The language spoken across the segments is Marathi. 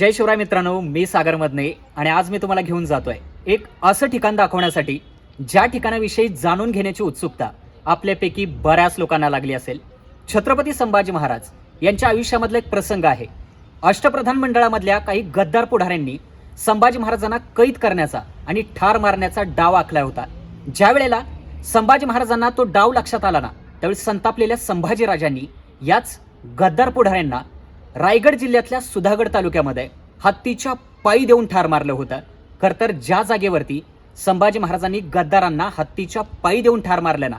जय शिवराय मित्रांनो मी सागर मदने आणि आज मी तुम्हाला घेऊन जातोय एक असं ठिकाण दाखवण्यासाठी ज्या ठिकाणाविषयी जाणून घेण्याची उत्सुकता आपल्यापैकी बऱ्याच लोकांना लागली असेल. छत्रपती संभाजी महाराज यांच्या आयुष्यामधला एक प्रसंग आहे. अष्टप्रधान मंडळामधल्या काही गद्दार पुढाऱ्यांनी संभाजी महाराजांना कैद करण्याचा आणि ठार मारण्याचा डाव आखला होता. ज्या वेळेला संभाजी महाराजांना तो डाव लक्षात आला ना त्यावेळी संतापलेल्या संभाजीराजांनी याच गद्दार पुढाऱ्यांना रायगड जिल्ह्यातल्या सुधागड तालुक्यामध्ये हत्तीच्या पायी देऊन ठार मारलं होतं. खरं तर ज्या जागेवरती संभाजी महाराजांनी गद्दारांना हत्तीच्या पायी देऊन ठार मारलं ना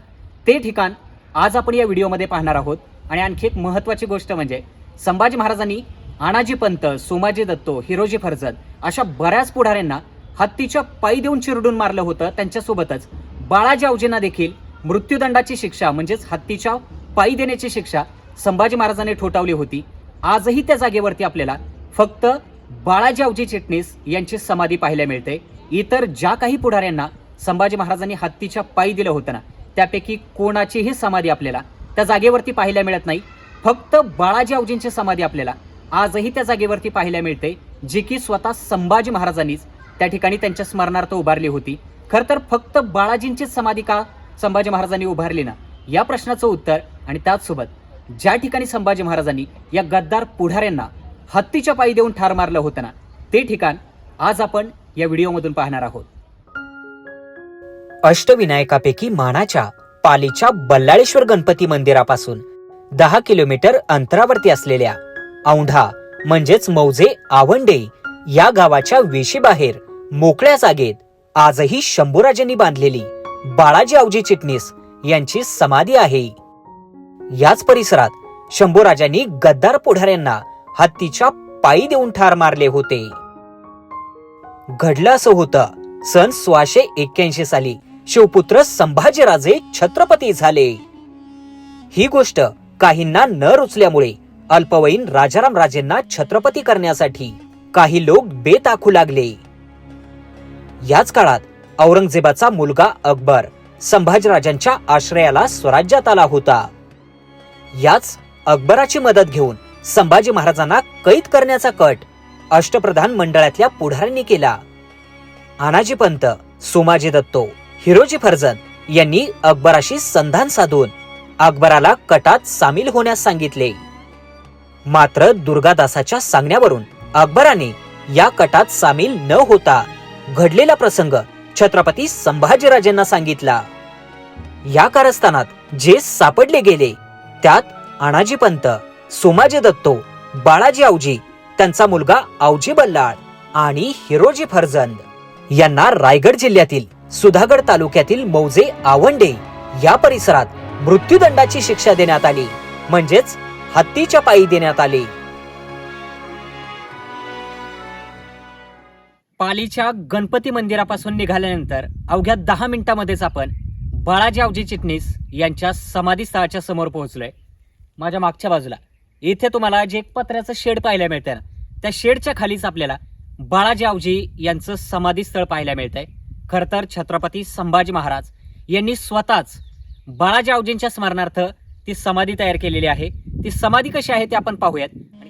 ते ठिकाण आज आपण या व्हिडिओमध्ये पाहणार आहोत. आणि आणखी एक महत्त्वाची गोष्ट म्हणजे संभाजी महाराजांनी आणाजी पंत सोमाजी दत्तो हिरोजी फर्जद अशा बऱ्याच पुढाऱ्यांना हत्तीच्या पायी देऊन चिरडून मारलं होतं. त्यांच्यासोबतच बाळाजी आवजींना देखील मृत्यूदंडाची शिक्षा म्हणजेच हत्तीच्या पायी देण्याची शिक्षा संभाजी महाराजांनी ठोठावली होती. आजही त्या जागेवरती आपल्याला फक्त बाळाजी अवजी चिटणीस यांची समाधी पाहायला मिळते. इतर ज्या काही पुढाऱ्यांना संभाजी महाराजांनी हत्तीच्या पायी दिलं होतं ना त्यापैकी कोणाचीही समाधी आपल्याला त्या जागेवरती पाहायला मिळत नाही. फक्त बाळाजी अवजींची समाधी आपल्याला आजही त्या जागेवरती पाहायला मिळते जी की स्वतः संभाजी महाराजांनीच त्या ठिकाणी त्यांच्या स्मरणार्थ उभारली होती. खरं तर फक्त बाळाजींचीच समाधी का संभाजी महाराजांनी उभारली ना? या प्रश्नाचं उत्तर आणि त्याचसोबत ज्या ठिकाणी संभाजी महाराजांनी या गद्दार पुढाऱ्यांना हत्तीच्या पायी देऊन ठार मारलं होतं ना ते ठिकाण आज आपण या व्हिडिओमधून पाहणार आहोत. अष्टविनायकापैकी मानाच्या पालीच्या बल्लाळेश्वर गणपती मंदिरापासून दहा किलोमीटर अंतरावरती असलेल्या औंढा म्हणजेच मौजे आवंडे या गावाच्या वेशीबाहेर मोकळ्या जागेत आजही शंभूराजांनी बांधलेली बाळाजी आवजी चिटणीस यांची समाधी आहे. याच परिसरात शंभूराजांनी गद्दार पुढाऱ्यांना हत्तीच्या पायी देऊन ठार मारले होते. घडलं असं होतं सन सोळाशे एक्क्याऐंशी साली शिवपुत्र संभाजीराजे छत्रपती झाले. ही गोष्ट काहींना न रुचल्यामुळे अल्पवयीन राजाराम राजेंना छत्रपती करण्यासाठी काही लोक बेत आखू लागले. याच काळात औरंगजेबाचा मुलगा अकबर संभाजीराजांच्या आश्रयाला स्वराज्यात आला होता. याच अकबराची मदत घेऊन संभाजी महाराजांना कैद करण्याचा कट अष्टप्रधान मंडळातल्या पुढाऱ्यांनी केला. आनाजी पंत सोमाजी दत्तो हिरोजी फर्जन यांनी अकबराशी संधान साधून अकबराला कटात सामील होण्यास सांगितले. मात्र दुर्गादासाच्या सांगण्यावरून अकबराने या कटात सामील न होता घडलेला प्रसंग छत्रपती संभाजीराजेंना सांगितला. या कारस्थानात जे सापडले गेले त्यात आणाजी पंत सोमाजी दत्तो बाळाजी आवजी त्यांचा मुलगा आवजी बल्लाळ आणि हिरोजी फरजंद. यांना रायगड जिल्ह्यातील सुधागड तालुक्यातील मौजे आवंडे या परिसरात मृत्यूदंडाची शिक्षा देण्यात आली म्हणजेच हत्तीच्या पायी देण्यात आली. पालीच्या गणपती मंदिरापासून निघाल्यानंतर अवघ्या दहा मिनिटांमध्येच आपण बाळाजी अवजी चिटणीस यांच्या समाधी स्थळाच्या समोर पोहोचलोय. माझ्या मागच्या बाजूला. इथे तुम्हाला जे एक पत्र्याचं शेड पाहायला मिळतंय ना त्या शेडच्या खालीच आपल्याला बाळाजी अवजी यांचं समाधी स्थळ पाहायला मिळतंय. खरं तर छत्रपती संभाजी महाराज यांनी स्वतःच बाळाजी अवजींच्या स्मरणार्थ ती समाधी तयार केलेली आहे. ती समाधी कशी आहे ते आपण पाहूयात.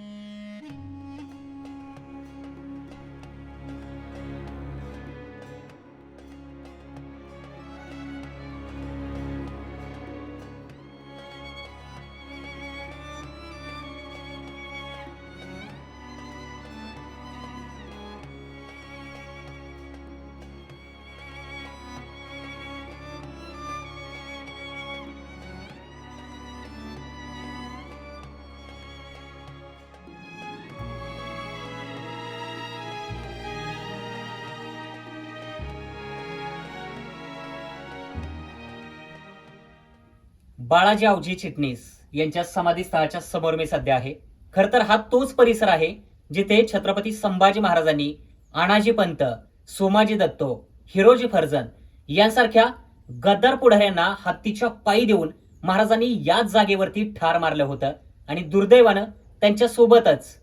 बाळाजी अवजी चिटणीस यांच्या समाधी स्थळाच्या समोर मी सध्या आहे. खर तर हा तोच परिसर आहे जिथे छत्रपती संभाजी महाराजांनी आणाजी पंत सोमाजी दत्तो हिरोजी फर्जन यांसारख्या गद्दार पुढाऱ्यांना हत्तीच्या पायी देऊन महाराजांनी याच जागेवरती ठार मारलं होतं आणि दुर्दैवानं त्यांच्यासोबतच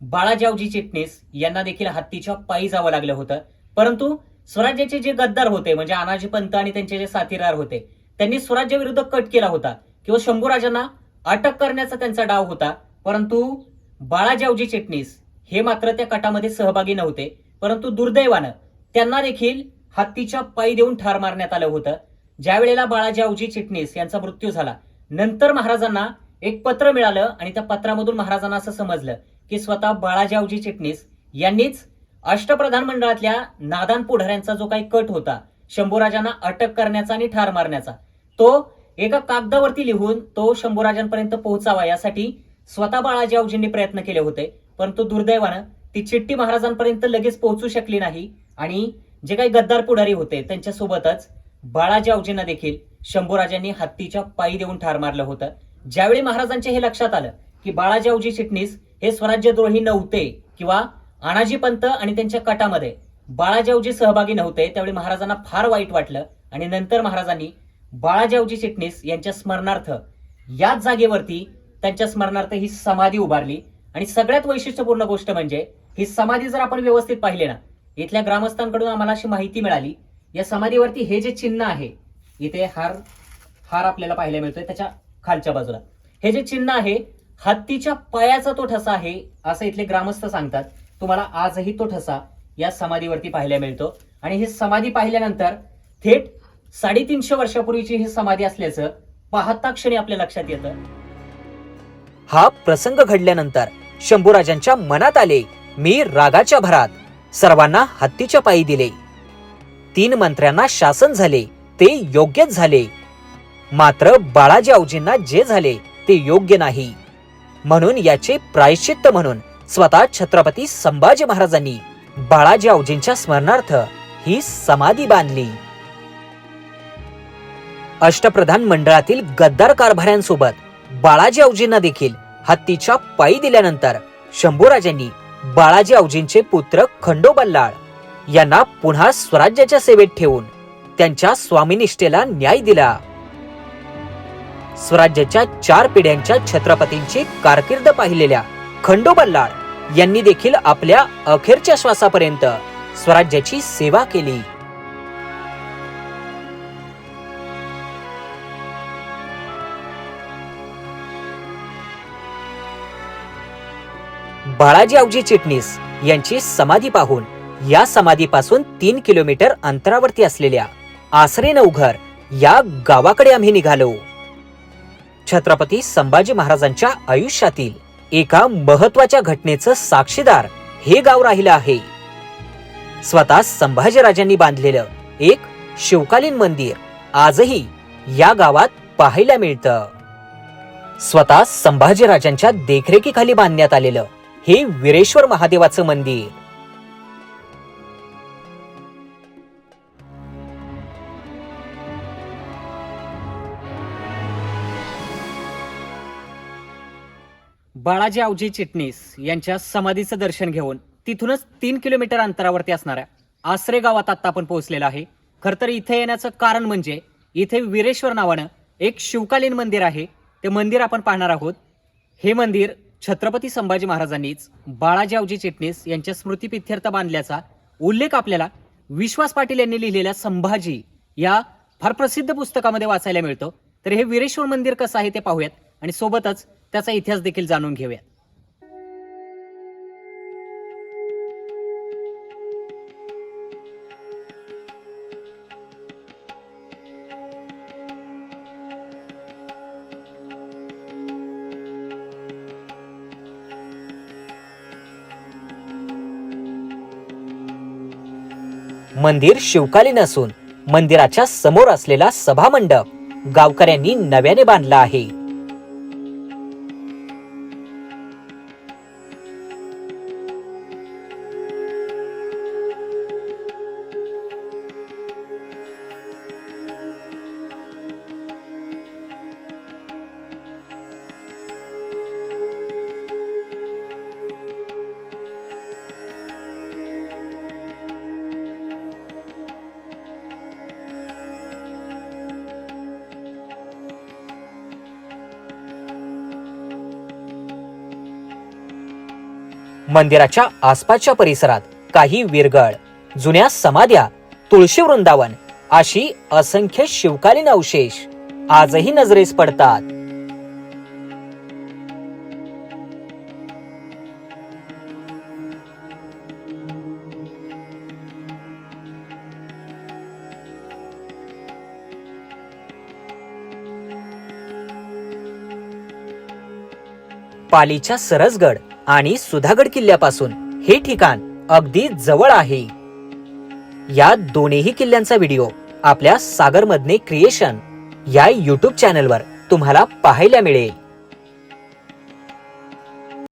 बाळाजावजी चिटणीस यांना देखील हत्तीच्या पायी जावं लागलं होतं. परंतु स्वराज्याचे जे गद्दार होते म्हणजे अनाजी पंत आणि त्यांचे जे साथीदार होते त्यांनी स्वराज्याविरुद्ध कट केला होता. किंवा शंभूराजांना अटक करण्याचा त्यांचा डाव होता. परंतु बाळाजावजी चिटणीस हे मात्र त्या कटामध्ये सहभागी नव्हते. परंतु दुर्दैवानं त्यांना देखील हत्तीच्या पायी देऊन ठार मारण्यात आलं होतं. ज्या वेळेला बाळाजावजी चिटणीस यांचा मृत्यू झाला नंतर महाराजांना एक पत्र मिळालं आणि त्या पत्रामधून महाराजांना असं समजलं की स्वतः बाळाजावजी चिटणीस यांनीच अष्टप्रधान मंडळातल्या नादान पुढाऱ्यांचा जो काही कट होता शंभूराजांना अटक करण्याचा आणि ठार मारण्याचा तो एका कागदावरती लिहून तो शंभूराजांपर्यंत पोहोचावा यासाठी स्वतः बाळाजी आऊजींनी प्रयत्न केले होते. परंतु दुर्दैवानं ती चिठ्ठी महाराजांपर्यंत लगेच पोहोचू शकली नाही आणि जे काही गद्दार पुढारी होते त्यांच्यासोबतच बाळाजी आऊजींना देखील शंभूराजांनी हत्तीच्या पायी देऊन ठार मारलं होतं. ज्यावेळी महाराजांच्या हे लक्षात आलं की बाळाजी आऊजी चिटणीस हे स्वराज्यद्रोही नव्हते किंवा आणाजी पंत आणि त्यांच्या कटामध्ये बाळाजी आऊजी सहभागी नव्हते त्यावेळी महाराजांना फार वाईट वाटलं आणि नंतर महाराजांनी बाळाजावजी चिटणीस यांच्या स्मरणार्थ याच जागेवरती त्यांच्या स्मरणार्थ ही समाधी उभारली. आणि सगळ्यात वैशिष्ट्यपूर्ण गोष्ट म्हणजे ही समाधी जर आपण व्यवस्थित पाहिली ना इथल्या ग्रामस्थांकडून आम्हाला अशी माहिती मिळाली. या समाधीवरती हे जे चिन्ह आहे इथे हार हार आपल्याला पाहायला मिळतोय त्याच्या खालच्या बाजूला. हे जे चिन्ह आहे हत्तीच्या पायाचा तो ठसा आहे असं इथले ग्रामस्थ सांगतात. तुम्हाला आजही तो ठसा या समाधीवरती पाहायला मिळतो. आणि ही समाधी पाहिल्यानंतर थेट साडेतीनशे वर्षापूर्वीची ही समाधी असल्याचं पाहता क्षणी आपल्या लक्षात येतं. हा प्रसंग घडल्यानंतर शंभूराजांच्या मनात आले मी रागाच्या भरात. सर्वांना हत्तीच्या पायी दिले. तीन मंत्र्यांना शासन झाले ते योग्यच झाले. मात्र बाळाजी अवजींना जे झाले ते योग्य नाही. म्हणून याचे प्रायश्चित्त म्हणून स्वतः छत्रपती संभाजी महाराजांनी बाळाजी अवजींच्या स्मरणार्थ ही समाधी बांधली. अष्टप्रधान मंडळातील गद्दार कारभाऱ्यांसोबत बाळाजी औजींना देखील हत्तीच्या पायी दिल्यानंतर शंभूराजांनी बाळाजी औजींचे पुत्र खंडो बल्लाळ यांना पुन्हा स्वराज्याच्या सेवेत ठेवून त्यांच्या स्वामीनिष्ठेला न्याय दिला. स्वराज्याच्या चार पिढ्यांच्या छत्रपतींची कारकीर्द पाहिलेल्या खंडो बल्लाळ यांनी देखील आपल्या अखेरच्या श्वासापर्यंत स्वराज्याची सेवा केली. बाळाजी अवजी चिटणीस यांची समाधी पाहून या समाधीपासून तीन किलोमीटर अंतरावरती असलेल्या आसरे नवघर या गावाकडे आम्ही निघालो. छत्रपती संभाजी महाराजांच्या आयुष्यातील एका महत्त्वाच्या घटनेचं साक्षीदार हे गाव राहिलं आहे. स्वतः संभाजीराजांनी बांधलेलं एक शिवकालीन मंदिर आजही या गावात पाहायला मिळतं. स्वतः संभाजीराजांच्या देखरेखीखाली बांधण्यात आलेलं हे वीरेश्वर महादेवाचं मंदिर. बाळाजी आवजी चिटणीस यांच्या समाधीचं दर्शन घेऊन तिथूनच तीन किलोमीटर अंतरावरती असणाऱ्या आसरे गावात आता आपण पोहोचलेलो आहे. खरं तर इथे येण्याचं कारण म्हणजे इथे वीरेश्वर नावानं एक शिवकालीन मंदिर आहे. ते मंदिर आपण पाहणार आहोत. हे मंदिर छत्रपती संभाजी महाराजांनीच बाळाजी अवजी चिटणीस यांच्या स्मृतिपित्यर्थ बांधल्याचा उल्लेख आपल्याला विश्वास पाटील यांनी लिहिलेल्या संभाजी या फार प्रसिद्ध पुस्तकामध्ये वाचायला मिळतो. तर हे वीरेश्वर मंदिर कसं आहे ते पाहूयात आणि सोबतच त्याचा इतिहास देखील जाणून घेऊयात. मंदिर शिवकालीन असून मंदिराच्या समोर असलेला सभामंडप गावकऱ्यांनी नव्याने बांधला आहे. मंदिराच्या आसपासच्या परिसरात काही विरगळ जुन्या समाध्या तुळशी वृंदावन अशी असंख्य शिवकालीन अवशेष आजही नजरेस पडतात. पालीच्या सरसगड आणि सुधागड किल्ल्यापासून हे ठिकाण अगदी जवळ आहे. या दोन्ही किल्ल्यांचा व्हिडिओ आपल्या सागरमधने क्रिएशन या यूट्यूब चॅनलवर तुम्हाला पाहायला मिळेल.